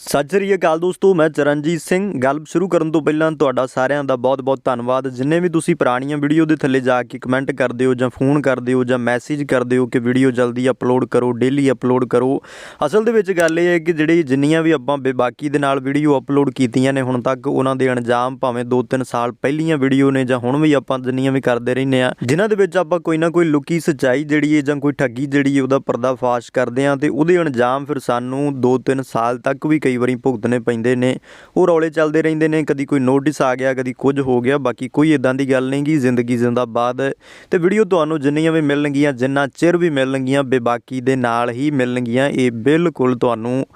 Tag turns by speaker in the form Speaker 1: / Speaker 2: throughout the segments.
Speaker 1: ਸਤਿ ਸ੍ਰੀ ਅਕਾਲ ਦੋਸਤੋ, ਮੈਂ ਚਰਨਜੀਤ ਸਿੰਘ। ਗੱਲ ਸ਼ੁਰੂ ਕਰਨ ਤੋਂ ਪਹਿਲਾਂ ਤੁਹਾਡਾ ਸਾਰਿਆਂ ਦਾ ਬਹੁਤ-ਬਹੁਤ ਧੰਨਵਾਦ। ਜਿੰਨੇ ਵੀ ਤੁਸੀਂ ਪੁਰਾਣੀਆਂ ਵੀਡੀਓ ਦੇ ਥੱਲੇ ਜਾ ਕੇ ਕਮੈਂਟ ਕਰਦੇ ਹੋ ਜਾਂ ਫੋਨ ਕਰਦੇ ਹੋ ਜਾਂ ਮੈਸੇਜ ਕਰਦੇ ਹੋ ਕਿ ਵੀਡੀਓ ਜਲਦੀ ਅਪਲੋਡ ਕਰੋ ਡੇਲੀ ਅਪਲੋਡ ਕਰੋ, ਅਸਲ ਦੇ ਵਿੱਚ ਗੱਲ ਇਹ ਹੈ ਕਿ ਜਿਹੜੀ ਜਿੰਨੀਆਂ ਵੀ ਆਪਾਂ ਬੇਬਾਕੀ ਦੇ ਨਾਲ ਵੀਡੀਓ ਅਪਲੋਡ ਕੀਤੀਆਂ ਨੇ, ਹੁਣ ਤੱਕ ਉਹਨਾਂ ਦੇ ਅੰਜਾਮ ਭਾਵੇਂ 2-3 ਸਾਲ ਪਹਿਲੀਆਂ ਵੀਡੀਓ ਨੇ ਜਾਂ ਹੁਣ ਵੀ ਆਪਾਂ ਜਿੰਨੀਆਂ ਵੀ ਕਰਦੇ ਰਹਿੰਦੇ ਆ ਜਿਨ੍ਹਾਂ ਦੇ ਵਿੱਚ ਆਪਾਂ ਕੋਈ ਨਾ ਕੋਈ ਲੁਕੀ ਸੱਚਾਈ ਜਿਹੜੀ ਹੈ ਜਾਂ ਕੋਈ ਠੱਗੀ ਜਿਹੜੀ ਹੈ ਉਹਦਾ ਪਰਦਾਫਾਸ਼ ਕਰਦੇ ਆ ਤੇ ਉਹਦੇ ਅੰਜਾਮ ਫਿਰ ਸਾਨੂੰ 2-3 ਸਾਲ ਤੱਕ ਵੀ ਕਈ ਵਾਰੀ ਭੁਗਤਣੇ ਪੈਂਦੇ ਨੇ। ਉਹ ਰੌਲੇ ਚੱਲਦੇ ਰਹਿੰਦੇ ਨੇ, ਕਦੀ ਕੋਈ ਨੋਟਿਸ ਆ ਗਿਆ, ਕਦੀ ਕੁਝ ਹੋ ਗਿਆ, ਬਾਕੀ ਕੋਈ ਇਦਾਂ ਦੀ ਗੱਲ ਨਹੀਂ ਗੀ, ਜ਼ਿੰਦਗੀ ਜ਼ਿੰਦਾਬਾਦ। ਹੈ ਤੇ ਵੀਡੀਓ ਤੁਹਾਨੂੰ ਜਿੰਨੀਆਂ ਵੀ ਮਿਲਣਗੀਆਂ, ਜਿੰਨਾ ਚਿਰ ਵੀ ਮਿਲਣਗੀਆਂ, ਬੇਬਾਕੀ ਦੇ ਨਾਲ ਹੀ ਮਿਲਣਗੀਆਂ, ਇਹ ਬਿਲਕੁਲ ਤੁਹਾਨੂੰ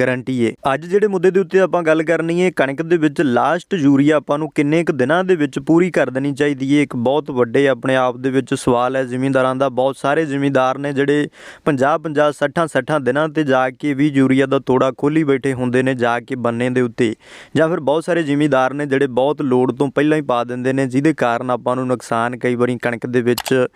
Speaker 1: ਗਾਰੰਟੀ ਹੈ ਅੱਜ ਜਿਹੜੇ ਮੁੱਦੇ ਦੇ ਉੱਤੇ ਆਪਾਂ ਗੱਲ ਕਰਨੀ ਹੈ ਕਣਕ ਦੇ ਵਿੱਚ ਲਾਸਟ ਯੂਰੀਆ ਆਪਾਂ ਨੂੰ ਕਿੰਨੇ ਕੁ ਦਿਨਾਂ ਦੇ ਵਿੱਚ ਪੂਰੀ ਕਰ ਦੇਣੀ ਚਾਹੀਦੀ ਹੈ ਇੱਕ ਬਹੁਤ ਵੱਡੇ ਆਪਣੇ ਆਪ ਦੇ ਵਿੱਚ ਸਵਾਲ ਹੈ ਜ਼ਿਮੀਂਦਾਰਾਂ ਦਾ। ਬਹੁਤ ਸਾਰੇ ਜ਼ਿਮੀਂਦਾਰ ਨੇ ਜਿਹੜੇ 50 50 60 60 ਦਿਨਾਂ ਤੇ ਜਾ ਕੇ ਵੀ ਯੂਰੀਆ ਦਾ ਤੋੜਾ ਖੋਲੀ ਬੈਠੇ ਹੁੰਦੇ ਨੇ ਜਾ ਕੇ ਬੰਨੇ ਦੇ ਉੱਤੇ। ਜਾਂ ਫਿਰ ਬਹੁਤ ਸਾਰੇ ਜ਼ਿਮੀਂਦਾਰ ਨੇ ਜਿਹੜੇ ਬਹੁਤ ਲੋੜ ਤੋਂ ਪਹਿਲਾਂ ਹੀ ਪਾ ਦਿੰਦੇ ਨੇ, ਜਿਹਦੇ ਕਾਰਨ ਆਪਾਂ ਨੂੰ ਨੁਕਸਾਨ ਕਈ ਵਾਰੀ ਕਣਕ ਦੇ ਵਿੱਚ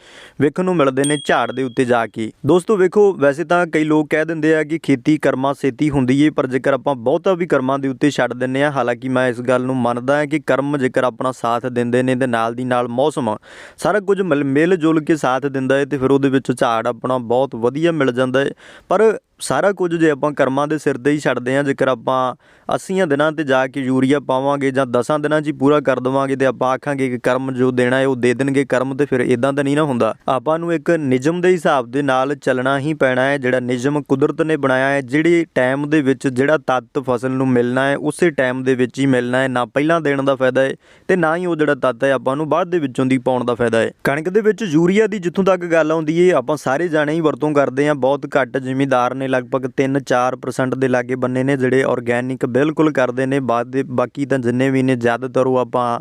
Speaker 1: ਵੇਖਣ ਨੂੰ ਮਿਲਦੇ ਨੇ ਝਾੜ ਦੇ ਉੱਤੇ ਜਾ ਕੇ। ਦੋਸਤੋ, ਵੇਖੋ, ਵੈਸੇ ਤਾਂ ਕਈ ਲੋਕ ਕਹਿ ਦਿੰਦੇ ਆ ਕਿ ਖੇਤੀ, ਕਰਮਾ, ਸੇਤੀ ਹੁੰਦੀ ਏ, ਪਰ ਜੇਕਰ ਆਪਾਂ ਬਹੁਤਾ ਵੀ ਕਰਮਾਂ ਦੇ ਉੱਤੇ ਛੱਡ ਦਿੰਨੇ ਆ ਹਾਲਾਂਕਿ ਮੈਂ ਇਸ ਗੱਲ ਨੂੰ ਮੰਨਦਾ ਹਾਂ ਕਿ ਕਰਮ ਜੇਕਰ ਆਪਣਾ ਸਾਥ ਦਿੰਦੇ ਨੇ ਤੇ ਨਾਲ ਦੀ ਨਾਲ ਮੌਸਮ ਸਾਰਾ ਕੁਝ ਮਿਲ ਮਿਲ ਜੁਲ ਕੇ ਸਾਥ ਦਿੰਦਾ ਹੈ ਤੇ ਫਿਰ ਉਹਦੇ ਵਿੱਚ ਝਾੜ ਆਪਣਾ ਬਹੁਤ ਵਧੀਆ ਮਿਲ ਜਾਂਦਾ ਹੈ ਪਰ ਸਾਰਾ ਕੁਝ ਜੇ ਆਪਾਂ ਕਰਮਾਂ ਦੇ ਸਿਰ ਤੇ ਹੀ ਛੱਡਦੇ ਆ ਜੇਕਰ ਆਪਾਂ 80 ਦਿਨਾਂ ਤੇ ਜਾ ਕੇ ਯੂਰੀਆ ਪਾਵਾਂਗੇ ਜਾਂ 10 ਦਿਨਾਂ 'ਚ ਹੀ ਪੂਰਾ ਕਰ ਦਵਾਂਗੇ ਤੇ ਆਪਾਂ ਆਖਾਂਗੇ ਕਿ ਕਰਮ ਜੋ ਦੇਣਾ ਹੈ ਉਹ ਦੇ ਦੇਣਗੇ ਕਰਮ, ਤੇ ਫਿਰ ਇਦਾਂ ਤਾਂ ਨਹੀਂ ਨਾ ਹੁੰਦਾ। ਆਪਾਂ ਨੂੰ ਇੱਕ ਨਿਯਮ ਦੇ ਹਿਸਾਬ ਦੇ ਨਾਲ ਚੱਲਣਾ ਹੀ ਪੈਣਾ ਹੈ, ਜਿਹੜਾ ਨਿਯਮ ਕੁਦਰਤ ਨੇ ਬਣਾਇਆ ਹੈ, ਜਿਹੜੇ ਟਾਈਮ ਦੇ ਵਿੱਚ ਜਿਹੜਾ ਤੱਤ ਫਸਲ ਨੂੰ ਮਿਲਣਾ ਹੈ, ਉਸੇ ਟਾਈਮ ਦੇ ਵਿੱਚ ਹੀ ਮਿਲਣਾ ਹੈ, ਨਾ ਪਹਿਲਾਂ ਦੇਣ ਦਾ ਫਾਇਦਾ ਹੈ ਤੇ ਨਾ ਹੀ ਉਹ ਜਿਹੜਾ ਤੱਤ ਹੈ ਆਪਾਂ ਨੂੰ ਬਾਅਦ ਦੇ ਵਿੱਚੋਂ ਦੀ ਪਾਉਣ ਦਾ ਫਾਇਦਾ ਹੈ। ਕਣਕ ਦੇ ਵਿੱਚ ਯੂਰੀਆ ਦੀ ਜਿੱਥੋਂ ਤੱਕ ਗੱਲ ਆਉਂਦੀ ਹੈ ਆਪਾਂ ਸਾਰੇ ਜਾਣੇ ਹੀ ਵਰਤੋਂ ਕਰਦੇ ਆ ਬਹੁਤ ਘੱਟ ਜ਼ਿਮੀਦਾਰ ਨੇ ਲਗਭਗ 3-4% ਦੇ ਲਾਗੇ ਬੰਨੇ ਨੇ, ਜਿਹੜੇ ਆਰਗੈਨਿਕ ਬਿਲਕੁਲ ਕਰਦੇ ਨੇ। ਬਾਅਦ ਦੇ, ਬਾਕੀ ਤਾਂ ਜਿੰਨੇ ਵੀ ਨੇ, ਜ਼ਿਆਦਾਤਰ ਉਹ ਆਪਾਂ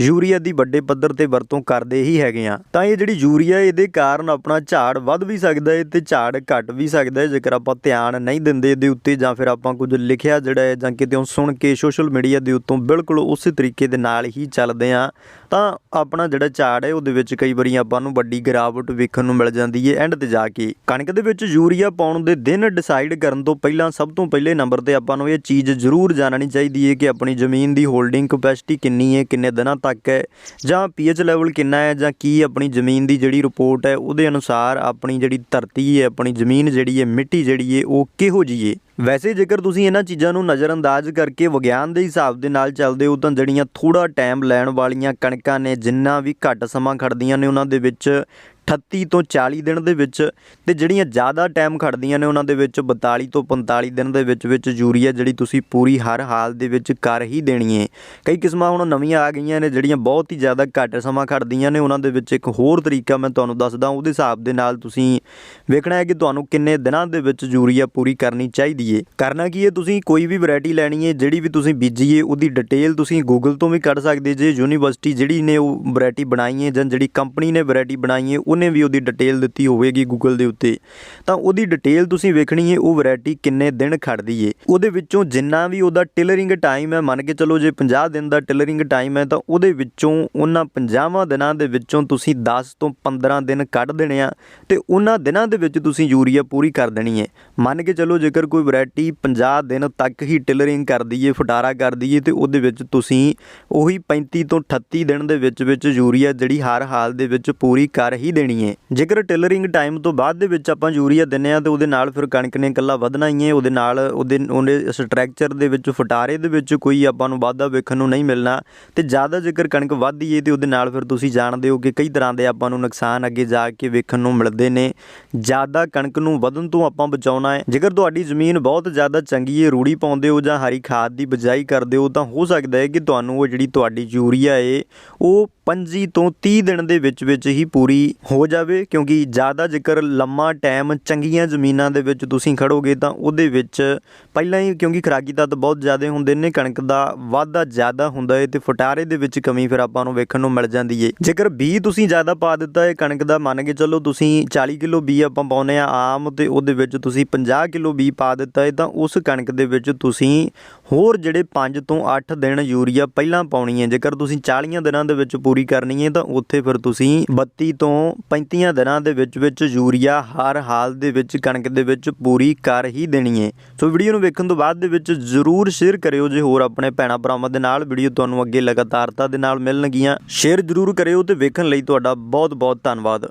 Speaker 1: ਯੂਰੀਆ ਦੀ ਵੱਡੇ ਪੱਧਰ ਤੇ ਵਰਤੋਂ ਕਰਦੇ ਹੀ ਹੈਗੇ ਆ। ਤਾਂ ਇਹ ਜਿਹੜੀ ਯੂਰੀਆ, ਇਹਦੇ ਕਾਰਨ ਆਪਣਾ ਝਾੜ ਵੱਧ ਵੀ ਸਕਦਾ ਹੈ ਤੇ ਝਾੜ ਘਟ ਵੀ ਸਕਦਾ ਹੈ ਜੇਕਰ ਆਪਾਂ ਧਿਆਨ ਨਹੀਂ ਦਿੰਦੇ ਇਹਦੇ ਉੱਤੇ, ਜਾਂ ਫਿਰ ਆਪਾਂ ਕੁਝ ਲਿਖਿਆ ਜਿਹੜਾ ਹੈ ਜਾਂ ਕਿਤੇ ਸੁਣ ਕੇ ਸੋਸ਼ਲ ਮੀਡੀਆ ਦੇ ਉੱਤੋਂ ਬਿਲਕੁਲ ਉਸੇ ਤਰੀਕੇ ਦੇ ਨਾਲ ਹੀ ਚੱਲਦੇ ਆ, ਤਾਂ ਆਪਣਾ ਜਿਹੜਾ ਝਾੜ ਹੈ ਉਹਦੇ ਵਿੱਚ ਕਈ ਵਾਰੀ ਆਪਾਂ ਨੂੰ ਵੱਡੀ ਗਿਰਾਵਟ ਵੇਖਣ ਨੂੰ ਮਿਲ ਜਾਂਦੀ ਹੈ ਐਂਡ ਤੇ ਜਾ ਕੇ। ਕਣਕ ਦੇ ਵਿੱਚ ਯੂਰੀਆ ਪਾਉਣ ਦੇ ਦਿਨ ਡਿਸਾਈਡ ਕਰਨ ਤੋਂ ਪਹਿਲਾਂ ਸਭ ਤੋਂ ਪਹਿਲੇ ਨੰਬਰ ਤੇ ਆਪਾਂ ਨੂੰ ਇਹ ਚੀਜ਼ ਜ਼ਰੂਰ ਜਾਣਨੀ ਚਾਹੀਦੀ ਹੈ ਕਿ ਆਪਣੀ ਜ਼ਮੀਨ ਦੀ ਹੋਲਡਿੰਗ ਕਪੈਸਿਟੀ ਕਿੰਨੀ ਹੈ, ਕਿੰਨੇ ਦਿਨਾਂ ਤੱਕ ਹੈ ਜਾਂ ਪੀਐਚ ਲੈਵਲ ਕਿੰਨਾ ਹੈ ਜਾਂ ਕੀ ਆਪਣੀ ਜ਼ਮੀਨ ਦੀ ਜਿਹੜੀ ਰਿਪੋਰਟ ਹੈ ਉਹਦੇ ਅਨੁਸਾਰ ਆਪਣੀ ਜਿਹੜੀ ਧਰਤੀ ਹੈ, ਆਪਣੀ ਜ਼ਮੀਨ ਜਿਹੜੀ ਹੈ, ਮਿੱਟੀ ਜਿਹੜੀ ਹੈ ਉਹ ਕਿਹੋ ਜਿਹੀ ਹੈ। ਵੈਸੇ ਜੇਕਰ ਤੁਸੀਂ ਇਹਨਾਂ ਚੀਜ਼ਾਂ ਨੂੰ ਨਜ਼ਰਅੰਦਾਜ਼ ਕਰਕੇ ਵਿਗਿਆਨ ਦੇ ਹਿਸਾਬ ਦੇ ਨਾਲ ਚੱਲਦੇ ਹੋ, ਤਾਂ ਜਿਹੜੀਆਂ ਥੋੜਾ ਟਾਈਮ ਲੈਣ ਵਾਲੀਆਂ ਕਣਕਾਂ ਨੇ, ਜਿੰਨਾ ਵੀ ਘੱਟ ਸਮਾਂ ਖੜਦੀਆਂ ਨੇ ਉਹਨਾਂ ਦੇ ਵਿੱਚ 38 ਤੋਂ 40 ਦਿਨ ਦੇ ਵਿੱਚ ਤੇ ਜਿਹੜੀਆਂ ਜ਼ਿਆਦਾ ਟਾਈਮ ਖੜਦੀਆਂ ਨੇ ਉਹਨਾਂ ਦੇ ਵਿੱਚ 42 ਤੋਂ 45 ਦਿਨ ਦੇ ਵਿੱਚ ਵਿੱਚ ਯੂਰੀਆ ਜਿਹੜੀ ਤੁਸੀਂ ਪੂਰੀ ਹਰ ਹਾਲ ਦੇ ਵਿੱਚ ਕਰ ਹੀ ਦੇਣੀ ਹੈ ਕਈ ਕਿਸਮਾਂ ਹੁਣ ਨਵੀਆਂ ਆ ਗਈਆਂ ਨੇ ਜਿਹੜੀਆਂ ਬਹੁਤ ਹੀ ਜ਼ਿਆਦਾ ਘੱਟ ਸਮਾਂ ਖੜਦੀਆਂ ਨੇ, ਉਹਨਾਂ ਦੇ ਵਿੱਚ ਇੱਕ ਹੋਰ ਤਰੀਕਾ ਮੈਂ ਤੁਹਾਨੂੰ ਦੱਸਦਾ, ਉਹਦੇ ਹਿਸਾਬ ਦੇ ਨਾਲ ਤੁਸੀਂ ਵੇਖਣਾ ਹੈ ਕਿ ਤੁਹਾਨੂੰ ਕਿੰਨੇ ਦਿਨਾਂ ਦੇ ਵਿੱਚ ਯੂਰੀਆ ਪੂਰੀ ਕਰਨੀ ਚਾਹੀਦੀ ਹੈ ਕਰਨਾ ਕੀ ਹੈ, ਤੁਸੀਂ ਕੋਈ ਵੀ ਵੈਰਾਈਟੀ ਲੈਣੀ ਹੈ, ਜਿਹੜੀ ਵੀ ਤੁਸੀਂ ਬੀਜੀਏ, ਉਹਦੀ ਡਿਟੇਲ ਤੁਸੀਂ ਗੂਗਲ ਤੋਂ ਵੀ ਕੱਢ ਸਕਦੇ ਜੇ, ਯੂਨੀਵਰਸਿਟੀ ਜਿਹੜੀ ਨੇ ਉਹ ਵੈਰਾਈਟੀ ਬਣਾਈ ਹੈ ਜਾਂ ਜਿਹੜੀ ਕੰਪਨੀ ਨੇ ਵੈਰਾਈਟੀ ਬਣਾਈ ਹੈ, ਉਹਨੇ ਵੀ ਉਹਦੀ ਡਿਟੇਲ ਦਿੱਤੀ ਹੋਵੇਗੀ ਗੂਗਲ ਦੇ ਉੱਤੇ। ਤਾਂ ਉਹਦੀ ਡਿਟੇਲ ਤੁਸੀਂ ਵੇਖਣੀ ਹੈ, ਉਹ ਵੈਰਾਈਟੀ ਕਿੰਨੇ ਦਿਨ ਖੜਦੀ ਏ ਉਹਦੇ ਵਿੱਚੋਂ ਜਿੰਨਾ ਵੀ ਉਹਦਾ ਟਿਲਰਿੰਗ ਟਾਈਮ ਹੈ, ਮੰਨ ਕੇ ਚੱਲੋ ਜੇ 50 ਦਿਨ ਦਾ ਟਿਲਰਿੰਗ ਟਾਈਮ ਹੈ, ਤਾਂ ਉਹਦੇ ਵਿੱਚੋਂ ਉਹਨਾਂ 50 ਦਿਨਾਂ ਦੇ ਵਿੱਚੋਂ ਤੁਸੀਂ 10 ਤੋਂ 15 ਦਿਨ ਕੱਢ ਦੇਣੇ ਆ, ਤੇ ਉਹਨਾਂ ਦਿਨਾਂ ਦੇ ਵਿੱਚ ਤੁਸੀਂ ਯੂਰੀਆ ਪੂਰੀ ਕਰ ਦੇਣੀ ਹੈ। ਮੰਨ ਕੇ ਚੱਲੋ ਜੇਕਰ ਕੋਈ ਵੈਰਾਈਟੀ 50 ਦਿਨ ਤੱਕ ਹੀ ਟਿਲਰਿੰਗ ਕਰਦੀ ਏ ਫਟਾਰਾ ਕਰਦੀ ਏ ਤੇ ਉਹਦੇ ਵਿੱਚ ਤੁਸੀਂ ਉਹੀ 35 ਤੋਂ 38 ਦਿਨ ਦੇ ਵਿੱਚ ਵਿੱਚ ਯੂਰੀਆ ਜਿਹੜੀ ਹਰ ਹਾਲ ਦੇ ਵਿੱਚ ਪੂਰੀ ਕਰ ਹੀ ਦੇਣੀ ਹੈ। ਜੇਕਰ ਟਿਲਰਿੰਗ ਟਾਈਮ ਤੋਂ ਬਾਅਦ ਦੇ ਵਿੱਚ ਆਪਾਂ ਯੂਰੀਆ ਦਿੰਨੇ ਆ ਤੇ ਉਹਦੇ ਨਾਲ ਫਿਰ ਕਣਕ ਨੇ ਇਕੱਲਾ ਵਧਣਾ ਹੀ ਹੈ, ਉਹਦੇ ਨਾਲ ਉਹਦੇ ਉਹਦੇ ਸਟਰਕਚਰ ਦੇ ਵਿੱਚ ਫਟਾਰੇ ਦੇ ਵਿੱਚ ਕੋਈ ਆਪਾਂ ਨੂੰ ਵਾਧਾ ਵੇਖਣ ਨੂੰ ਨਹੀਂ ਮਿਲਣਾ ਤੇ ਜ਼ਿਆਦਾ ਜੇਕਰ ਕਣਕ ਵੱਧਦੀ ਏ ਤੇ ਉਹਦੇ ਨਾਲ ਫਿਰ ਤੁਸੀਂ ਜਾਣਦੇ ਹੋ ਕਿ ਕਈ ਤਰ੍ਹਾਂ ਦੇ ਆਪਾਂ ਨੂੰ ਨੁਕਸਾਨ ਅੱਗੇ ਜਾ ਕੇ ਵੇਖਣ ਨੂੰ ਮਿਲਦੇ ਨੇ। ਜ਼ਿਆਦਾ ਕਣਕ ਨੂੰ ਵਧਣ ਤੋਂ ਆਪਾਂ ਬਚਾਉਣਾ ਹੈ। ਜੇਕਰ ਤੁਹਾਡੀ ਜ਼ਮੀਨ ਬਹੁਤ ਜ਼ਿਆਦਾ ਚੰਗੀ ਏ ਰੂੜੀ ਪਾਉਂਦੇ ਹੋ ਜਾਂ ਹਰੀ ਖਾਦ ਦੀ ਬਜਾਈ ਕਰਦੇ ਹੋ ਤਾਂ ਹੋ ਸਕਦਾ ਹੈ ਕਿ ਤੁਹਾਨੂੰ ਉਹ ਜਿਹੜੀ ਤੁਹਾਡੀ ਯੂਰੀਆ ਏ, ਉਹ 25 ਤੋਂ 30 ਦਿਨ ਦੇ ਵਿੱਚ ਵਿੱਚ ਹੀ ਪੂਰੀ ਹੋ ਜਾਵੇ, ਕਿਉਂਕਿ ਜ਼ਿਆਦਾ ਜੇਕਰ ਲੰਮਾ ਟਾਈਮ ਚੰਗੀਆਂ ਜ਼ਮੀਨਾਂ ਦੇ ਵਿੱਚ ਤੁਸੀਂ ਖੜੋਗੇ ਤਾਂ ਉਹਦੇ ਵਿੱਚ ਪਹਿਲਾਂ ਹੀ, ਕਿਉਂਕਿ ਖਰਾਕੀ ਤੱਤ ਬਹੁਤ ਜ਼ਿਆਦਾ ਹੁੰਦੇ ਨੇ, ਕਣਕ ਦਾ ਵਾਧਾ ਜ਼ਿਆਦਾ ਹੁੰਦਾ ਹੈ ਤੇ ਫਟਾਰੇ ਦੇ ਵਿੱਚ ਕਮੀ ਫਿਰ ਆਪਾਂ ਨੂੰ ਵੇਖਣ ਨੂੰ ਮਿਲ ਜਾਂਦੀ ਹੈ ਜੇਕਰ ਬੀ ਤੁਸੀਂ ਜ਼ਿਆਦਾ ਪਾ ਦਿੱਤਾ ਹੈ ਕਣਕ ਦਾ ਮੰਨ ਕੇ ਚੱਲੋ ਤੁਸੀਂ 40 ਕਿਲੋ ਬੀ ਆਪਾਂ ਪਾਉਨੇ ਆ ਆਮ ਤੇ ਉਹਦੇ ਵਿੱਚ ਤੁਸੀਂ 50 ਕਿਲੋ ਬੀ ਪਾ ਦਿੱਤਾ ਹੈ ਤਾਂ ਉਸ ਕਣਕ ਦੇ ਵਿੱਚ ਤੁਸੀਂ ਹੋਰ ਜਿਹੜੇ 5 ਤੋਂ 8 ਦਿਨ ਯੂਰੀਆ ਪਹਿਲਾਂ ਪਾਉਣੀ ਹੈ ਜੇਕਰ ਤੁਸੀਂ 40 ਦਿਨਾਂ ਦੇ ਵਿੱਚ ਪੂਰੀ ਪੂਰੀ ਕਰਨੀ ਹੈ ਤਾਂ ਉੱਥੇ ਫਿਰ ਤੁਸੀਂ 32 ਤੋਂ 35 ਦਿਨਾਂ ਦੇ ਵਿੱਚ ਵਿੱਚ ਯੂਰੀਆ ਹਰ ਹਾਲ ਦੇ ਵਿੱਚ ਕਣਕ ਦੇ ਵਿੱਚ ਪੂਰੀ ਕਰ ਹੀ ਦੇਣੀ ਹੈ ਸੋ ਵੀਡੀਓ ਨੂੰ ਵੇਖਣ ਤੋਂ ਬਾਅਦ ਦੇ ਵਿੱਚ ਜ਼ਰੂਰ ਸ਼ੇਅਰ ਕਰਿਓ ਜੇ ਹੋਰ ਆਪਣੇ ਭੈਣਾਂ ਭਰਾਵਾਂ ਦੇ ਨਾਲ ਵੀਡੀਓ ਤੁਹਾਨੂੰ ਅੱਗੇ ਲਗਾਤਾਰਤਾ ਦੇ ਨਾਲ ਮਿਲਣਗੀਆਂ। ਸ਼ੇਅਰ ਜ਼ਰੂਰ ਕਰਿਓ ਤੇ ਵੇਖਣ ਲਈ ਤੁਹਾਡਾ ਬਹੁਤ ਬਹੁਤ ਧੰਨਵਾਦ।